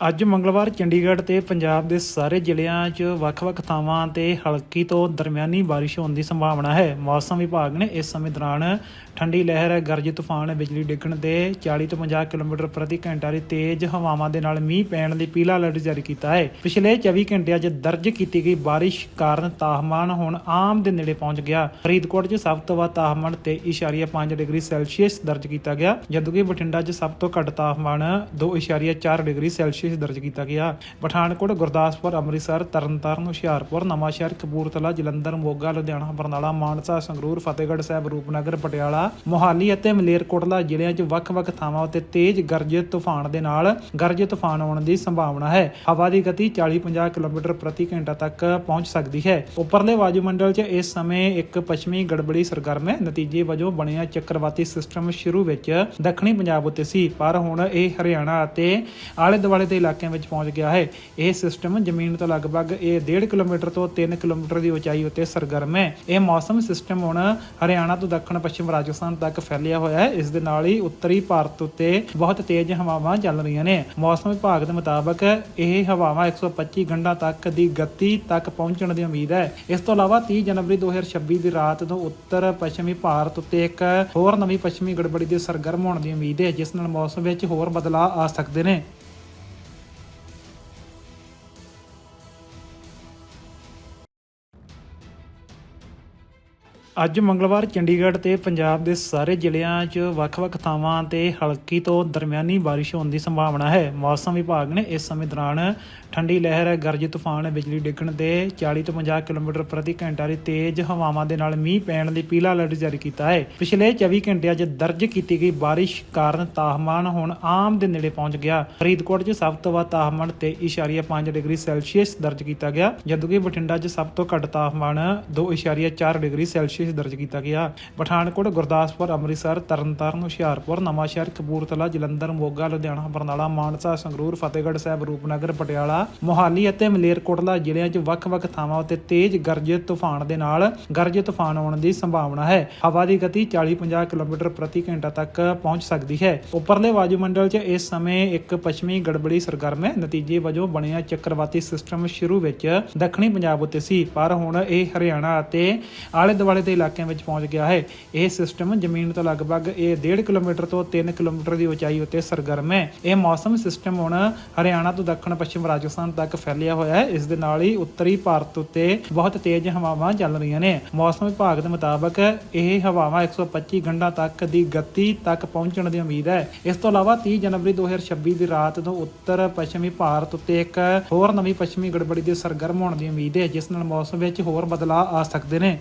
ਅੱਜ ਮੰਗਲਵਾਰ ਚੰਡੀਗੜ੍ਹ ਤੇ ਪੰਜਾਬ ਦੇ ਸਾਰੇ ਜ਼ਿਲ੍ਹਿਆਂ 'ਚ ਵੱਖ-ਵੱਖ ਥਾਵਾਂ ਤੇ ਹਲਕੀ ਤੋਂ ਦਰਮਿਆਨੀ ਬਾਰਿਸ਼ ਹੋਣ ਦੀ ਸੰਭਾਵਨਾ ਹੈ। ਮੌਸਮ ਵਿਭਾਗ ਨੇ ਇਸ ਸਮੇਂ ਦੌਰਾਨ ਠੰਡੀ ਲਹਿਰ, ਗਰਜ ਤੂਫਾਨ, ਬਿਜਲੀ ਡਿੱਗਣ ਤੇ 40 ਤੋਂ 50 ਕਿਲੋਮੀਟਰ ਪ੍ਰਤੀ ਘੰਟਾ ਦੀ ਤੇਜ਼ ਹਵਾਵਾਂ ਦੇ ਨਾਲ ਮੀਂਹ ਪੈਣ ਦੀ ਪੀਲਾ ਅਲਰਟ ਜਾਰੀ ਕੀਤਾ ਹੈ। ਪਿਛਲੇ 24 ਘੰਟਿਆਂ 'ਚ ਦਰਜ ਕੀਤੀ ਗਈ ਬਾਰਿਸ਼ ਕਾਰਨ ਤਾਪਮਾਨ ਹੁਣ ਆਮ ਦੇ ਨੇੜੇ ਪਹੁੰਚ ਗਿਆ। ਫਰੀਦਕੋਟ 'ਚ ਸਭ ਤੋਂ ਵੱਧ ਤਾਪਮਾਨ 23.5 ਡਿਗਰੀ ਸੈਲਸੀਅਸ ਦਰਜ ਕੀਤਾ ਗਿਆ, ਜਦੋਂਕਿ ਬਠਿੰਡਾ 'ਚ ਸਭ ਤੋਂ ਘੱਟ ਤਾਪਮਾਨ 2.4 ਡਿਗਰੀ ਸੈਲਸੀਅਸ ਦਰਜ ਕੀਤਾ ਗਿਆ। ਪਠਾਨਕੋਟ, ਗੁਰਦਾਸਪੁਰ, ਅੰਮ੍ਰਿਤਸਰ, ਤਰਨਤਾਰਨ, ਹੁਸ਼ਿਆਰਪੁਰ, ਨਵਾਂਸ਼ਹਿਰ, ਕਪੂਰਥਲਾ, ਜਲੰਧਰ, ਮੋਗਾ, ਲੁਧਿਆਣਾ, ਬਰਨਾਲਾ, ਮਾਨਸਾ, ਸੰਗਰੂਰ, ਫਤਿਹਗੜ੍ਹ ਸਾਹਿਬ, ਰੂਪਨਗਰ, ਪਟਿਆਲਾ, ਮੋਹਾਲੀ ਅਤੇ ਮਲੇਰਕੋਟਲਾ ਜ਼ਿਲ੍ਹਿਆਂ 'ਚ ਵੱਖ-ਵੱਖ ਥਾਵਾਂ ਉੱਤੇ ਤੇਜ਼ ਗਰਜ ਤੂਫਾਨ ਦੇ ਨਾਲ ਗਰਜ ਤੂਫਾਨ ਆਉਣ ਦੀ ਸੰਭਾਵਨਾ ਹੈ। ਹਵਾ ਦੀ ਗਤੀ 40-50 ਕਿਲੋਮੀਟਰ ਪ੍ਰਤੀ ਘੰਟਾ ਤੱਕ ਪਹੁੰਚ ਸਕਦੀ ਹੈ। ਉੱਪਰਲੇ ਵਾਯੂਮੰਡਲ 'ਚ ਇਸ ਸਮੇਂ ਇੱਕ ਪੱਛਮੀ ਗੜਬੜੀ ਸਰਗਰਮ ਹੈ। ਨਤੀਜੇ ਵਜੋਂ ਬਣਿਆ ਚੱਕਰਵਾਤੀ ਸਿਸਟਮ ਸ਼ੁਰੂ ਵਿੱਚ ਦੱਖਣੀ ਪੰਜਾਬ ਉੱਤੇ ਸੀ, ਪਰ ਹੁਣ ਇਹ ਹਰਿਆਣਾ ਅਤੇ ਆਲੇ ਦੁਆਲੇ ਦੇ ਇਲਾਕਿਆਂ ਵਿੱਚ ਪਹੁੰਚ ਗਿਆ ਹੈ। ਇਹ ਸਿਸਟਮ ਜ਼ਮੀਨ ਤੋਂ ਲਗਭਗ ਇਹ 1.5 ਕਿਲੋਮੀਟਰ ਤੋਂ 3 ਕਿਲੋਮੀਟਰ ਦੀ ਉਚਾਈ ਉੱਤੇ ਸਰਗਰਮ ਹੈ। ਇਹ ਮੌਸਮ ਸਿਸਟਮ ਹੁਣ ਹਰਿਆਣਾ ਤੋਂ ਦੱਖਣ, ਪੱਛਮ ਰਾਜਸਥਾਨ ਤੱਕ ਫੈਲਿਆ ਹੋਇਆ ਹੈ। ਇਸ ਦੇ ਨਾਲ ਹੀ ਉੱਤਰੀ ਭਾਰਤ ਉੱਤੇ ਬਹੁਤ ਤੇਜ਼ ਹਵਾਵਾਂ ਚੱਲ ਰਹੀਆਂ ਨੇ। ਮੌਸਮ ਵਿਭਾਗ ਦੇ ਮੁਤਾਬਕ ਇਹ ਹਵਾਵਾਂ 125 ਗੰਢਾਂ ਤੱਕ ਦੀ ਗਤੀ ਤੱਕ ਪਹੁੰਚਣ ਦੀ ਉਮੀਦ ਹੈ। ਇਸ ਤੋਂ ਇਲਾਵਾ 30 ਜਨਵਰੀ 2026 ਦੀ ਰਾਤ ਤੋਂ ਉੱਤਰ, ਪੱਛਮੀ ਭਾਰਤ ਉੱਤੇ ਇੱਕ ਹੋਰ ਨਵੀਂ ਪੱਛਮੀ ਗੜਬੜੀ ਦੇ ਸਰਗਰਮ ਹੋਣ ਦੀ ਉਮੀਦ ਹੈ, ਜਿਸ ਨਾਲ ਮੌਸਮ ਵਿੱਚ ਹੋਰ ਬਦਲਾਅ ਆ ਸਕਦੇ ਨੇ। ਅੱਜ ਮੰਗਲਵਾਰ ਚੰਡੀਗੜ੍ਹ ਤੇ ਪੰਜਾਬ ਦੇ ਸਾਰੇ ਜ਼ਿਲ੍ਹਿਆਂ 'ਚ ਵੱਖ-ਵੱਖ ਥਾਵਾਂ ਤੇ ਹਲਕੀ ਤੋਂ ਦਰਮਿਆਨੀ ਬਾਰਿਸ਼ ਹੋਣ ਦੀ ਸੰਭਾਵਨਾ ਹੈ। ਮੌਸਮ ਵਿਭਾਗ ਨੇ ਇਸ ਸਮੇਂ ਦੌਰਾਨ ਠੰਡੀ ਲਹਿਰ, ਗਰਜ ਤੂਫਾਨ, ਬਿਜਲੀ ਡਿੱਗਣ ਤੇ 40 ਤੋਂ 50 ਕਿਲੋਮੀਟਰ ਪ੍ਰਤੀ ਘੰਟਾ ਦੀ ਤੇਜ਼ ਹਵਾਵਾਂ ਦੇ ਨਾਲ ਮੀਂਹ ਪੈਣ ਦੀ ਪੀਲਾ ਅਲਰਟ ਜਾਰੀ ਕੀਤਾ ਹੈ। ਪਿਛਲੇ 24 ਘੰਟਿਆਂ 'ਚ ਦਰਜ ਕੀਤੀ ਗਈ ਬਾਰਿਸ਼ ਕਾਰਨ ਤਾਪਮਾਨ ਹੁਣ ਆਮ ਦੇ ਨੇੜੇ ਪਹੁੰਚ ਗਿਆ। ਫਰੀਦਕੋਟ 'ਚ ਸਭ ਤੋਂ ਵੱਧ ਤਾਪਮਾਨ 23.5 ਡਿਗਰੀ ਸੈਲਸੀਅਸ ਦਰਜ ਕੀਤਾ ਗਿਆ, ਜਦੋਂਕਿ ਬਠਿੰਡਾ 'ਚ ਸਭ ਤੋਂ ਘੱਟ ਤਾਪਮਾਨ 2.4 ਡਿਗਰੀ ਸੈਲਸੀਅਸ ਦਰਜ ਕੀਤਾ ਗਿਆ। ਪਠਾਨਕੋਟ, ਗੁਰਦਾਸਪੁਰ, ਅੰਮ੍ਰਿਤਸਰ, ਤਰਨਤਾਰਨ, ਹੁਸ਼ਿਆਰਪੁਰ, ਨਵਾਂਸ਼ਹਿਰ, ਕਪੂਰਥਲਾ, ਜਲੰਧਰ, ਮੋਗਾ, ਲੁਧਿਆਣਾ, ਬਰਨਾਲਾ, ਮਾਨਸਾ, ਸੰਗਰੂਰ, ਫਤਿਹਗੜ੍ਹ ਸਾਹਿਬ, ਰੂਪਨਗਰ, ਪਟਿਆਲਾ, ਮੋਹਾਲੀ ਅਤੇ ਮਲੇਰਕੋਟਲਾ ਜ਼ਿਲ੍ਹਿਆਂ 'ਚ ਵੱਖ-ਵੱਖ ਥਾਵਾਂ ਉੱਤੇ ਤੇਜ਼ ਗਰਜ ਤੂਫਾਨ ਦੇ ਨਾਲ ਗਰਜ ਤੂਫਾਨ ਆਉਣ ਦੀ ਸੰਭਾਵਨਾ ਹੈ। ਹਵਾ ਦੀ ਗਤੀ 40-50 ਕਿਲੋਮੀਟਰ ਪ੍ਰਤੀ ਘੰਟਾ ਤੱਕ ਪਹੁੰਚ ਸਕਦੀ ਹੈ। ਉੱਪਰਲੇ ਵਾਯੂਮੰਡਲ 'ਚ ਇਸ ਸਮੇਂ ਇੱਕ ਪੱਛਮੀ ਗੜਬੜੀ ਸਰਗਰਮ ਹੈ। ਨਤੀਜੇ ਵਜੋਂ ਬਣਿਆ ਚੱਕਰਵਾਤੀ ਸਿਸਟਮ ਸ਼ੁਰੂ ਵਿੱਚ ਦੱਖਣੀ ਪੰਜਾਬ ਉੱਤੇ ਸੀ, ਪਰ ਹੁਣ ਇਹ ਹਰਿਆਣਾ ਅਤੇ ਆਲੇ ਦੁਆਲੇ ਦੇ ਇਲਾਕਿਆਂ ਵਿੱਚ ਪਹੁੰਚ ਗਿਆ ਹੈ। ਇਹ ਸਿਸਟਮ ਜ਼ਮੀਨ ਤੋਂ ਲਗਭਗ ਇਹ 1.5 ਕਿਲੋਮੀਟਰ ਤੋਂ 3 ਕਿਲੋਮੀਟਰ ਦੀ ਉਚਾਈ ਉੱਤੇ ਸਰਗਰਮ ਹੈ। ਇਹ ਮੌਸਮ ਸਿਸਟਮ ਹੁਣ ਹਰਿਆਣਾ ਤੋਂ ਦੱਖਣ, ਪੱਛਮ ਰਾਜਸਥਾਨ ਤੱਕ ਫੈਲਿਆ ਹੋਇਆ ਹੈ। ਇਸ ਦੇ ਨਾਲ ਹੀ ਉੱਤਰੀ ਭਾਰਤ ਉੱਤੇ ਬਹੁਤ ਤੇਜ਼ ਹਵਾਵਾਂ ਚੱਲ ਰਹੀਆਂ ਨੇ। ਮੌਸਮ ਵਿਭਾਗ ਦੇ ਮੁਤਾਬਕ ਇਹ ਹਵਾਵਾਂ 125 ਗੰਢਾਂ ਤੱਕ ਦੀ ਗਤੀ ਤੱਕ ਪਹੁੰਚਣ ਦੀ ਉਮੀਦ ਹੈ। ਇਸ ਤੋਂ ਇਲਾਵਾ 30 ਜਨਵਰੀ 2026 ਦੀ ਰਾਤ ਤੋਂ ਉੱਤਰ, ਪੱਛਮੀ ਭਾਰਤ ਉੱਤੇ ਇੱਕ ਹੋਰ ਨਵੀਂ ਪੱਛਮੀ ਗੜਬੜੀ ਦੇ ਸਰਗਰਮ ਹੋਣ ਦੀ ਉਮੀਦ ਹੈ, ਜਿਸ ਨਾਲ ਮੌਸਮ ਵਿੱਚ ਹੋਰ ਬਦਲਾਅ ਆ ਸਕਦੇ ਨੇ।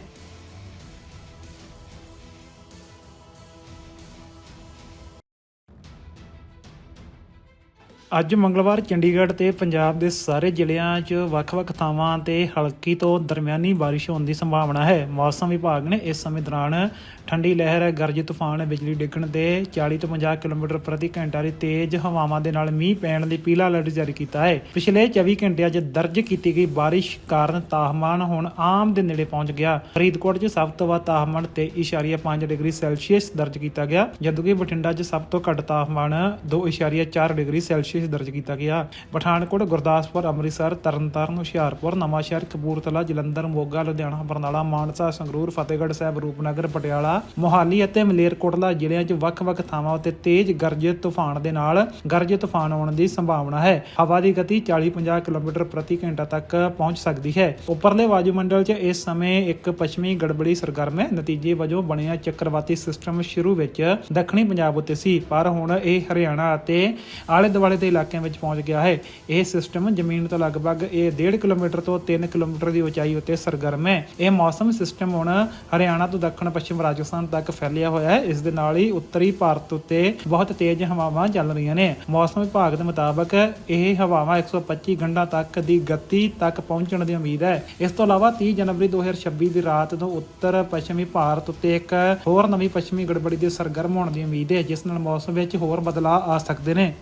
ਅੱਜ ਮੰਗਲਵਾਰ ਚੰਡੀਗੜ੍ਹ ਤੇ ਪੰਜਾਬ ਦੇ ਸਾਰੇ ਜ਼ਿਲ੍ਹਿਆਂ 'ਚ ਵੱਖ-ਵੱਖ ਥਾਵਾਂ ਤੇ ਹਲਕੀ ਤੋਂ ਦਰਮਿਆਨੀ ਬਾਰਿਸ਼ ਹੋਣ ਦੀ ਸੰਭਾਵਨਾ ਹੈ। ਮੌਸਮ ਵਿਭਾਗ ਨੇ ਇਸ ਸਮੇਂ ਦੌਰਾਨ ਠੰਡੀ ਲਹਿਰ, ਗਰਜ ਤੂਫਾਨ, ਬਿਜਲੀ ਡਿੱਗਣ ਤੇ 40 ਤੋਂ 50 ਕਿਲੋਮੀਟਰ ਪ੍ਰਤੀ ਘੰਟਾ ਦੀ ਤੇਜ਼ ਹਵਾਵਾਂ ਦੇ ਨਾਲ ਮੀਂਹ ਪੈਣ ਦੀ ਪੀਲਾ ਅਲਰਟ ਜਾਰੀ ਕੀਤਾ ਹੈ। ਪਿਛਲੇ 24 ਘੰਟਿਆਂ 'ਚ ਦਰਜ ਕੀਤੀ ਗਈ ਬਾਰਿਸ਼ ਕਾਰਨ ਤਾਪਮਾਨ ਹੁਣ ਆਮ ਦੇ ਨੇੜੇ ਪਹੁੰਚ ਗਿਆ। ਫਰੀਦਕੋਟ 'ਚ ਸਭ ਤੋਂ ਵੱਧ ਤਾਪਮਾਨ 23.5 ਡਿਗਰੀ ਸੈਲਸੀਅਸ ਦਰਜ ਕੀਤਾ ਗਿਆ, ਜਦੋਂਕਿ ਬਠਿੰਡਾ 'ਚ ਸਭ ਤੋਂ ਘੱਟ ਤਾਪਮਾਨ 2.4 ਡਿਗਰੀ ਸੈਲਸੀਅਸ ਦਰਜ ਕੀਤਾ ਗਿਆ। ਪਠਾਨਕੋਟ, ਗੁਰਦਾਸਪੁਰ, ਅੰਮ੍ਰਿਤਸਰ, ਤਰਨਤਾਰਨ, ਹੁਸ਼ਿਆਰਪੁਰ, ਨਵਾਂਸ਼ਹਿਰ, ਕਪੂਰਥਲਾ, ਜਲੰਧਰ, ਮੋਗਾ, ਲੁਧਿਆਣਾ, ਬਰਨਾਲਾ, ਮਾਨਸਾ, ਸੰਗਰੂਰ, ਫਤਿਹਗੜ੍ਹ ਸਾਹਿਬ, ਰੂਪਨਗਰ, ਪਟਿਆਲਾ, ਮੋਹਾਲੀ ਅਤੇ ਮਲੇਰਕੋਟਲਾ ਜ਼ਿਲ੍ਹਿਆਂ 'ਚ ਵੱਖ-ਵੱਖ ਥਾਵਾਂ ਉੱਤੇ ਤੇਜ਼ ਗਰਜ ਤੂਫਾਨ ਦੇ ਨਾਲ ਗਰਜ ਤੂਫਾਨ ਆਉਣ ਦੀ ਸੰਭਾਵਨਾ ਹੈ। ਹਵਾ ਦੀ ਗਤੀ 40-50 ਕਿਲੋਮੀਟਰ ਪ੍ਰਤੀ ਘੰਟਾ ਤੱਕ ਪਹੁੰਚ ਸਕਦੀ ਹੈ। ਉੱਪਰਲੇ ਵਾਯੂਮੰਡਲ 'ਚ ਇਸ ਸਮੇਂ ਇੱਕ ਪੱਛਮੀ ਗੜਬੜੀ ਸਰਗਰਮ ਹੈ। ਨਤੀਜੇ ਵਜੋਂ ਬਣਿਆ ਚੱਕਰਵਾਤੀ ਸਿਸਟਮ ਸ਼ੁਰੂ ਵਿੱਚ ਦੱਖਣੀ ਪੰਜਾਬ ਉੱਤੇ ਸੀ, ਪਰ ਹੁਣ ਇਹ ਹਰਿਆਣਾ ਅਤੇ ਆਲੇ ਦੁਆਲੇ ਦੇ ਇਲਾਕਿਆਂ ਵਿੱਚ ਪਹੁੰਚ ਗਿਆ ਹੈ। ਇਹ ਸਿਸਟਮ ਜ਼ਮੀਨ ਤੋਂ ਲਗਭਗ ਇਹ 1.5 ਕਿਲੋਮੀਟਰ ਤੋਂ 3 ਕਿਲੋਮੀਟਰ ਦੀ ਉਚਾਈ ਉੱਤੇ ਸਰਗਰਮ ਹੈ। ਇਹ ਮੌਸਮ ਸਿਸਟਮ ਹੁਣ ਹਰਿਆਣਾ ਤੋਂ ਦੱਖਣ, ਪੱਛਮ ਰਾਜਸਥਾਨ ਤੱਕ ਫੈਲਿਆ ਹੋਇਆ ਹੈ। ਇਸ ਦੇ ਨਾਲ ਹੀ ਉੱਤਰੀ ਭਾਰਤ ਉੱਤੇ ਬਹੁਤ ਤੇਜ਼ ਹਵਾਵਾਂ ਚੱਲ ਰਹੀਆਂ ਨੇ। ਮੌਸਮ ਵਿਭਾਗ ਦੇ ਮੁਤਾਬਕ ਇਹ ਹਵਾਵਾਂ 125 ਗੰਢਾਂ ਤੱਕ ਦੀ ਗਤੀ ਤੱਕ ਪਹੁੰਚਣ ਦੀ ਉਮੀਦ ਹੈ। ਇਸ ਤੋਂ ਇਲਾਵਾ 30 ਜਨਵਰੀ 2026 ਦੀ ਰਾਤ ਤੋਂ ਉੱਤਰ, ਪੱਛਮੀ ਭਾਰਤ ਉੱਤੇ ਇੱਕ ਹੋਰ ਨਵੀਂ ਪੱਛਮੀ ਗੜਬੜੀ ਦੇ ਸਰਗਰਮ ਹੋਣ ਦੀ ਉਮੀਦ ਹੈ, ਜਿਸ ਨਾਲ ਮੌਸਮ ਵਿੱਚ ਹੋਰ ਬਦਲਾਅ ਆ ਸਕਦੇ ਨੇ।